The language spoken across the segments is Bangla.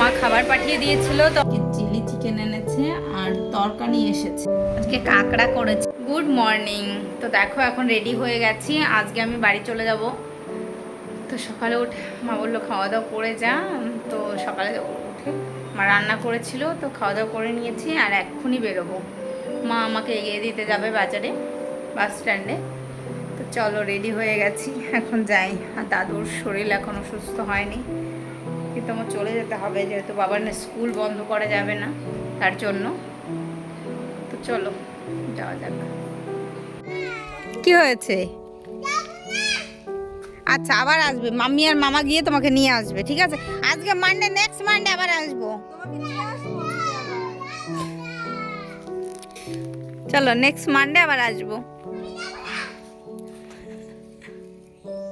মা খাবার পাঠিয়ে দিয়েছিল, তো চিলি চিকেন এনেছে আর তরকারি এসেছে। আজকে কাঁকড়া করেছে। গুড মর্নিং তো দেখো, এখন রেডি হয়ে গেছি। আজকে আমি বাড়ি চলে যাব। তো সকালে উঠে, মা বলল খাওয়া দাওয়া করে যা। তো সকালে উঠে মা রান্না করেছিল, তো খাওয়া দাওয়া করে নিয়েছি আর এক্ষুনি বেরোবো। মা আমাকে এগিয়ে দিতে যাবে বাজারে, বাস স্ট্যান্ডে। চলো রেডি হয়ে গেছি। এখন যাই। আর দাদুর শরীর এখনও সুস্থ হয়নি। কিন্তু আমার চলে যেতে হবে, যেহেতু বাবার না স্কুল বন্ধ করা যাবে না, তার জন্য। তো চলো, যাওয়া যাক। কি হয়েছে? আচ্ছা আবার আসবে। মাম্মি আর মামা গিয়ে তোমাকে নিয়ে আসবে, ঠিক আছে? আজকে মানডে নেক্সট মানডে আবার আসব। চলো নেক্সট মানডে আবার আসব।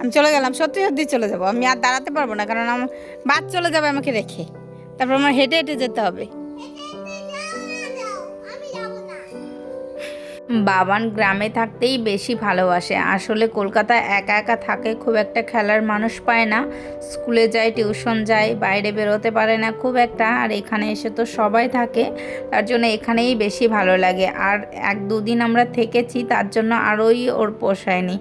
আমি চলে গেলাম, সত্যি সত্যি চলে যাব। আমি আর দাঁড়াতে পারব না, কারণ আমার বাদ চলে যাবে আমাকে রেখে। তারপর আমার হেঁটে হেঁটে যেতে হবে। বাবান গ্রামে থাকতেই বেশি ভালোবাসে। আসলে কলকাতায় একা একা থাকে খুব একটা খেলার মানুষ পায় না। স্কুলে যায়, টিউশন যায়, বাইরে বেরোতে পারে না খুব একটা। আর এখানে এসে তো সবাই থাকে, তার জন্য এখানেই বেশি ভালো লাগে। আর এক দুদিন আমরা থেকেছি, তার জন্য আরোই ওর পোষায়নি।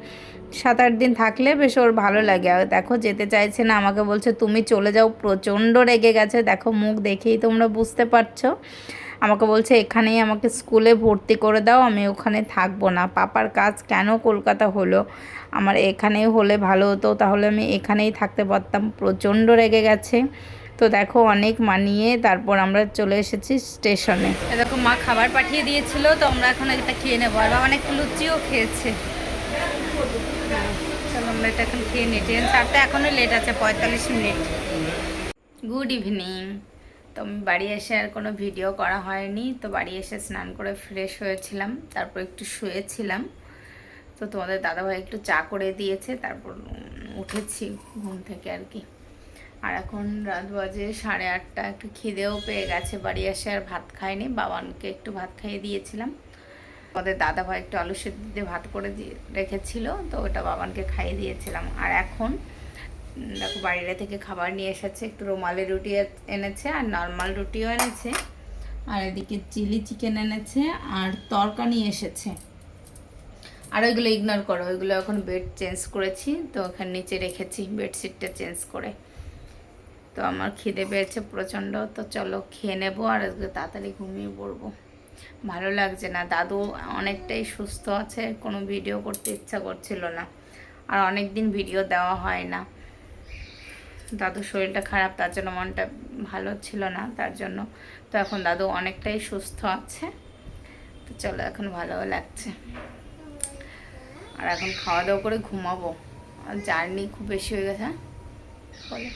সাত আট দিন থাকলে বেশ ওর ভালো লাগে। আর দেখো যেতে চাইছে না, আমাকে বলছে, তুমি চলে যাও, প্রচণ্ড রেগে গেছে। দেখো মুখ দেখেই তোমরা বুঝতে পারছ। আমাকে বলছে, এখানেই আমাকে স্কুলে ভর্তি করে দাও, আমি ওখানে থাকব না। পাপার কাজ কেন কলকাতা হলো? আমার এখানেই হলে ভালো হতো, তাহলে আমি এখানেই থাকতে পারতাম। প্রচণ্ড রেগে গেছে। তো দেখো অনেক মানিয়ে তারপর আমরা চলে এসেছি স্টেশনে। দেখো মা খাবার পাঠিয়ে দিয়েছিল, তো আমরা এখন এটা খেয়ে নেব। আর অনেক লুচিও খেয়েছে। আমরা এখনও লেট আছে, পঁয়তাল্লিশ মিনিট। গুড ইভিনিং তো আমি বাড়ি এসে আর কোনো ভিডিও করা হয়নি। তো বাড়ি এসে স্নান করে ফ্রেশ হয়েছিলাম, তারপর একটু শুয়েছিলাম। তো তোমাদের দাদাভাই একটু চা করে দিয়েছে, তারপর উঠেছি ঘুম থেকে আর কি। আর এখন রাত বাজে সাড়ে আটটা, একটু খিদেও পেয়ে গেছে। বাড়ি এসে আর ভাত খাইনি, বাবানকে একটু ভাত খাইয়ে দিয়েছিলাম। আমাদের দাদা ভাই একটু আলু সেদ্ধ দিয়ে ভাত করে দিয়ে রেখেছিল, তো ওটা বাবানকে খাইয়ে দিয়েছিলাম। আর এখন দেখো বাইরে থেকে খাবার নিয়ে এসেছে, একটু রুমালি রুটি এনেছে আর নর্মাল রুটিও এনেছে। আর এদিকে চিলি চিকেন এনেছে আর তরকা নিয়ে এসেছে। আর ওইগুলো ইগনোর করো, ওইগুলো এখন বেড চেঞ্জ করেছি, তো ওখানে নিচে রেখেছি বেডশিটটা চেঞ্জ করে। তো আমার খিদে পেয়েছে প্রচণ্ড, তো চলো খেয়ে নেব আর আজকে তাড়াতাড়ি ঘুমিয়ে পড়ব। ভালো লাগছে না। দাদু অনেকটাই সুস্থ আছে, কোনো ভিডিও করতে ইচ্ছা করছিল না। আর অনেক দিন ভিডিও দেওয়া হয় না। দাদুর শরীরটা খারাপ, তার জন্য মনটা ভালো ছিল না, তার জন্য। তো এখন দাদু অনেকটাই সুস্থ আছে। তো চলো, এখন ভালোও লাগছে। আর এখন খাওয়া দাওয়া করে ঘুমাবো। আর জার্নি খুব বেশি হয়ে গেছে হ্যাঁ? বলো।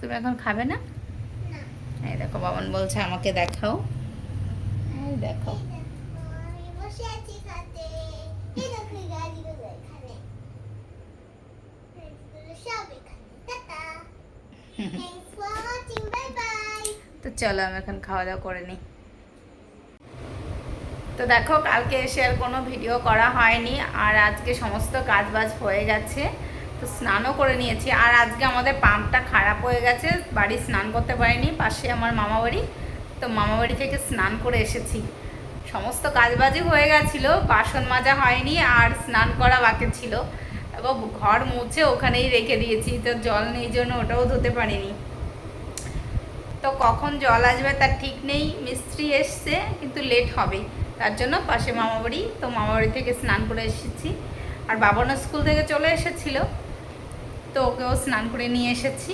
তুমি এখন খাবে না? এই দেখো বাবন বলছে, আমাকে দেখাও। এই দেখো। তো চলো, আমি এখন খাওয়া দাওয়া করে নিই। তো দেখো, কালকে এসে আর কোনো ভিডিও করা হয়নি, আর আজকে সমস্ত কাজ বাজ হয়ে গেছে। তো স্নানও করে নিয়েছি। আর আজকে আমাদের পাম্পটা খারাপ হয়ে গেছে, বাড়ি স্নান করতে পারিনি, পাশে আমার মামা বাড়ি তো মামা বাড়ি থেকে স্নান করে এসেছি। সমস্ত কাজবাজই হয়ে গেছিল, বাসন মাজা হয়নি, আর স্নান করা বাকি ছিল। এবং ঘর মুছে ওখানেই রেখে দিয়েছি, তো জল নেই জন্য ওটাও ধুতে পারিনি। তো কখন জল আসবে তার ঠিক নেই, মিস্ত্রি এসছে, কিন্তু লেট হবে। তার জন্য পাশে মামাবাড়ি, তো মামাবাড়ি থেকে স্নান করে এসেছি। আর বাবানও স্কুল থেকে চলে এসেছিল। তো ওকেও স্নান করে নিয়ে এসেছি।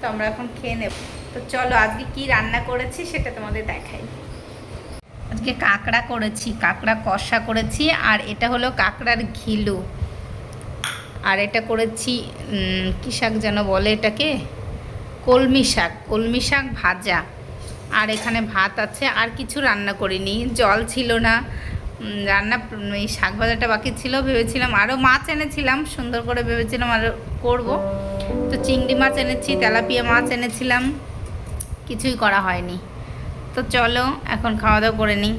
তো আমরা এখন খেয়ে নেব। তো চলো আজকে কি রান্না করেছি সেটা তোমাদের দেখাই। আজকে কাঁকড়া করেছি, কাঁকড়া কষা করেছি আর এটা হলো কাঁকড়ার ঘিলু। আর এটা করেছি কী শাক যেন বলে এটাকে? কলমি শাক কলমি শাক ভাজা। আর এখানে ভাত আছে, আর কিছু রান্না করিনি। জল ছিল না রান্না এই শাক ভাজাটা বাকি ছিল, ভেবেছিলাম আরও মাছ এনেছিলাম, সুন্দর করে ভেবেছিলাম আরও করব। তো চিংড়ি মাছ এনেছি, তেলাপিয়া মাছ এনেছিলাম, কিছুই করা হয়নি। তো চলো, এখন খাওয়া দাওয়া করে নিই।